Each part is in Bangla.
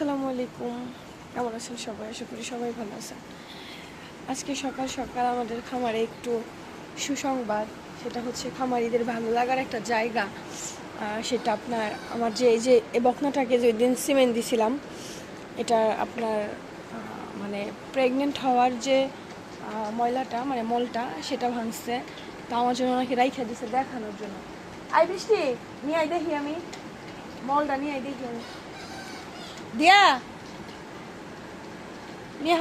আসসালামু আলাইকুম। কেমন আছেন সবাই? আশা করি সবাই ভালো আছেন। আজকে সকাল সকাল আমাদের খামারে একটু সুসংবাদ। সেটা হচ্ছে খামারিদের ভালো লাগার একটা জায়গা। সেটা আপনার, আমার যে, এই যে এই বকনাটাকে যে দিন সিমেন্ট দিছিলাম, এটা আপনার মানে প্রেগনেন্ট হওয়ার যে ময়লাটা মানে মলটা, সেটা ভাঙছে। তা আমার জন্য ওনাকে রাইখা দিছে দেখানোর জন্য। আই বৃষ্টি, নিয়ে আই দেখি আমি। মলটা নিয়ে আই দেখি আমি। দিয়া। নিয়ে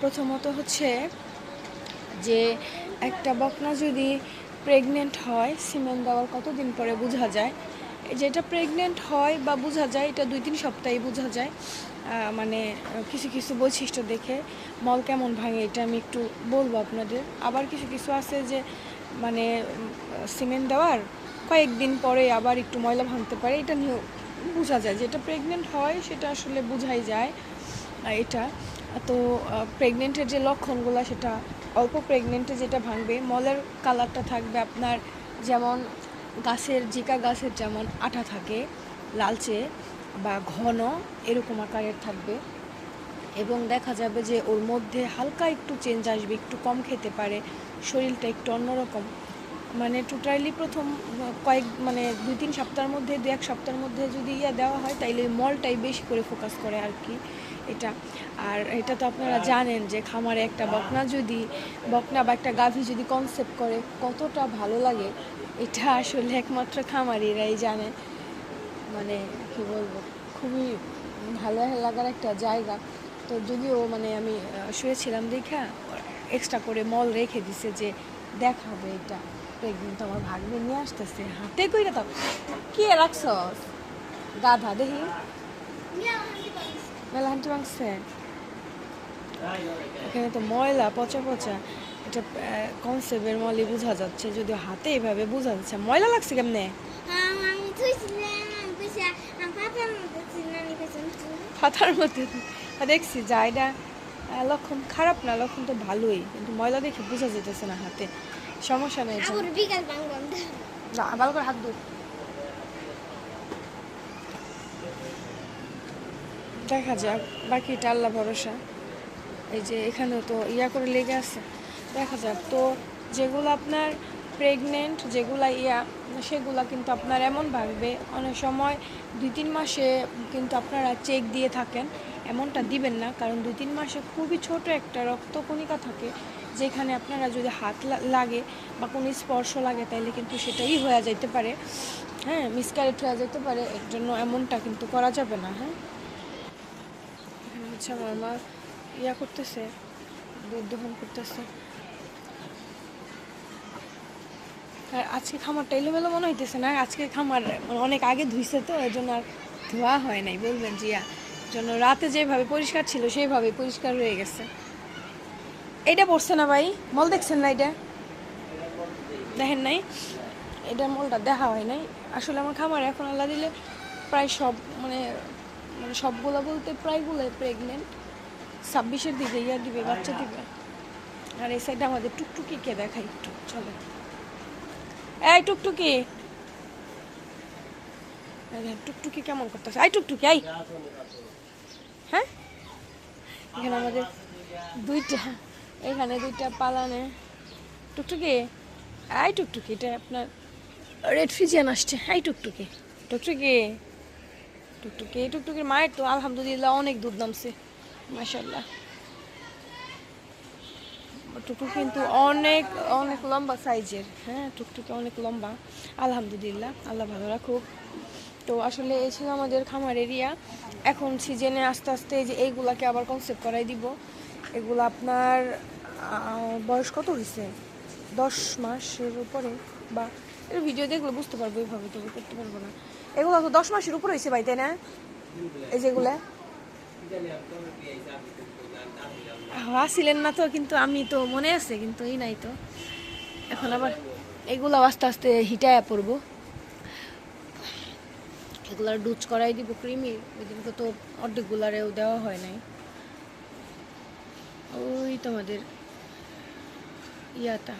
প্রথমত হচ্ছে যে একটা বকনা যদি প্রেগনেন্ট হয়, সিমেন্ট দেওয়ার কতদিন পরে বোঝা যায়? যেটা প্রেগনেন্ট হয় বা বোঝা যায়, এটা দুই তিন সপ্তাহে বোঝা যায়। মানে কিছু কিছু বৈশিষ্ট্য দেখে মল কেমন ভাঙে, এটা আমি একটু বলব আপনাদের। আবার কিছু কিছু আছে যে মানে সিমেন্ট দেওয়ার কয়েকদিন পরে আবার একটু ময়লা ভাঙতে পারে, এটা নিয়েও বোঝা যায় যেটা প্রেগনেন্ট হয়, সেটা আসলে বোঝাই যায় এটা। তো প্রেগনেন্টের যে লক্ষণগুলো, সেটা অল্প প্রেগনেন্টে যেটা ভাঙবে, মলের কালারটা থাকবে আপনার যেমন গাছের, জিকা গাছের যেমন আঠা থাকে, লালচে বা ঘন, এরকম আকারের থাকবে। এবং দেখা যাবে যে ওর মধ্যে হালকা একটু চেঞ্জ আসবে, একটু কম খেতে পারে, শরীরটা একটু অন্যরকম। মানে টোটালি প্রথম কয়েক মানে দুই তিন সপ্তাহের মধ্যে দু এক সপ্তাহের মধ্যে যদি ইয়া দেওয়া হয় তাইলে মলটাই বেশি করে ফোকাস করে আর কি এটা। আর এটা তো আপনারা জানেন যে খামারে একটা বকনা যদি বকনা বা একটা গাভী যদি কনসেপ্ট করে কতটা ভালো লাগে এটা আসলে একমাত্র খামারিরাই জানে। মানে কী বলব খুবই ভালো লাগার একটা জায়গা। তো যদিও মানে আমি শুয়েছিলাম দেখা এক্সট্রা করে মল রেখে দিছে যে দেখাবে এটা। প্রেগনেন্ট আমার ভাগ্নে নিয়ে আসতেছে। হাতে কইরা তো কি রাখছস? গাধা দেখি মেলা হাঁটি মাংসে এখানে তো ময়লা, পচা পচা। এটা কনসেপ্টের মলে বোঝা যাচ্ছে যদি হাতে এভাবে বোঝা যাচ্ছে। ময়লা লাগছে কেমনে? পাতার মধ্যে। দেখছি, যা এটা লক্ষণ খারাপ না, লক্ষণ তো ভালোই। কিন্তু ময়লা দেখে বোঝা যেতেছে না হাতে। সমস্যা নেই না ভালো করে হাত ধুই দেখা যাক বাকিটা আল্লাহ ভরসা। এই যে এখানেও তো ইয়া করে লেগে আছে। দেখা যাক তো যেগুলো আপনার প্রেগনেন্ট যেগুলা ইয়া সেগুলা কিন্তু আপনার এমন ভাববে অনেক সময় দুই তিন মাসে কিন্তু আপনারা চেক দিয়ে থাকেন। এমনটা দিবেন না, কারণ দুই তিন মাসে খুবই ছোট একটা রক্তকণিকা থাকে, যেখানে আপনারা যদি হাত লাগে বা কোনো স্পর্শ লাগে তাহলে কিন্তু সেটাই হয়ে যেতে পারে। হ্যাঁ মিসক্যারেট হয়ে যেতে পারে, এর জন্য এমনটা কিন্তু করা যাবে না হ্যাঁ। এখানে হচ্ছে আমার মা ইয়া করতেছে, দুধ দহন করতেছে। আর আজকে খামারটা এলোমেলো মনে হইতেছে না, আজকে খামার অনেক আগে ধুইছে তো এর জন্য আর ধোয়া হয় নাই, বলবেন জিয়া জন্য রাতে যেভাবে পরিষ্কার ছিল সেইভাবে পরিষ্কার হয়ে গেছে। এটা পড়ছে না ভাই? মল দেখছেন না এটা? দেখেন নাই? এটা মলটা দেখা হয় নাই। আসলে আমার খামার এখন আল্লাহ দিলে প্রায় সব মানে মানে সবগুলো বলতে প্রায়গুলোই প্রেগনেন্ট ছাব্বিশের দিকে ইয়া দিবে, বাচ্চা দিবে। আর এই সাইডে আমাদের টুকটুকিকে দেখাই একটু চলে এই টুকটুকি! টুকটুকি কেমন করতেছে? এই টুকটুকি, এই! হ্যাঁ? এখানে আমাদের দুইটা, এখানে দুইটা পালানে টুকটুকি, আই টুকটুকি, এটা আপনার রেড ফিজিয়ান আসছে এই টুকটুকি। টুকটুকি টুকটুকি এই টুকটুকির মায়ের তো আলহামদুলিল্লাহ অনেক দুধ নামছে মাসাল্লাহ টুকটুক কিন্তু অনেক অনেক লম্বা সাইজের হ্যাঁ টুকটুকি অনেক লম্বা, আলহামদুলিল্লাহ, আল্লাহ ভালো রাখুক। তো আসলে এই ছিল আমাদের খামার এরিয়া এখন সিজনে আস্তে আস্তে যে এইগুলাকে আবার কনসেপ্ট করাই দিব। এগুলো আপনার বয়স কত হয়েছে দশ মাসের উপরে বা এর ভিডিও দেখলে বুঝতে পারব এইভাবে তবে করতে পারব না। এগুলো তো দশ মাসের উপরে হয়েছে ভাই, তাই না? এই যেগুলা আসিলেন না তো, কিন্তু আমি তো মনে আছে, কিন্তু এই নাই তো। এখন আবার এগুলো আস্তে আস্তে হিটায়া পড়ব। এগুলার ডুচ করাই দিব ক্রিমি ওই দিনকে তো অর্ধেকগুলারেও দেওয়া হয় নাই। ওই তোমাদের ইয়াটা।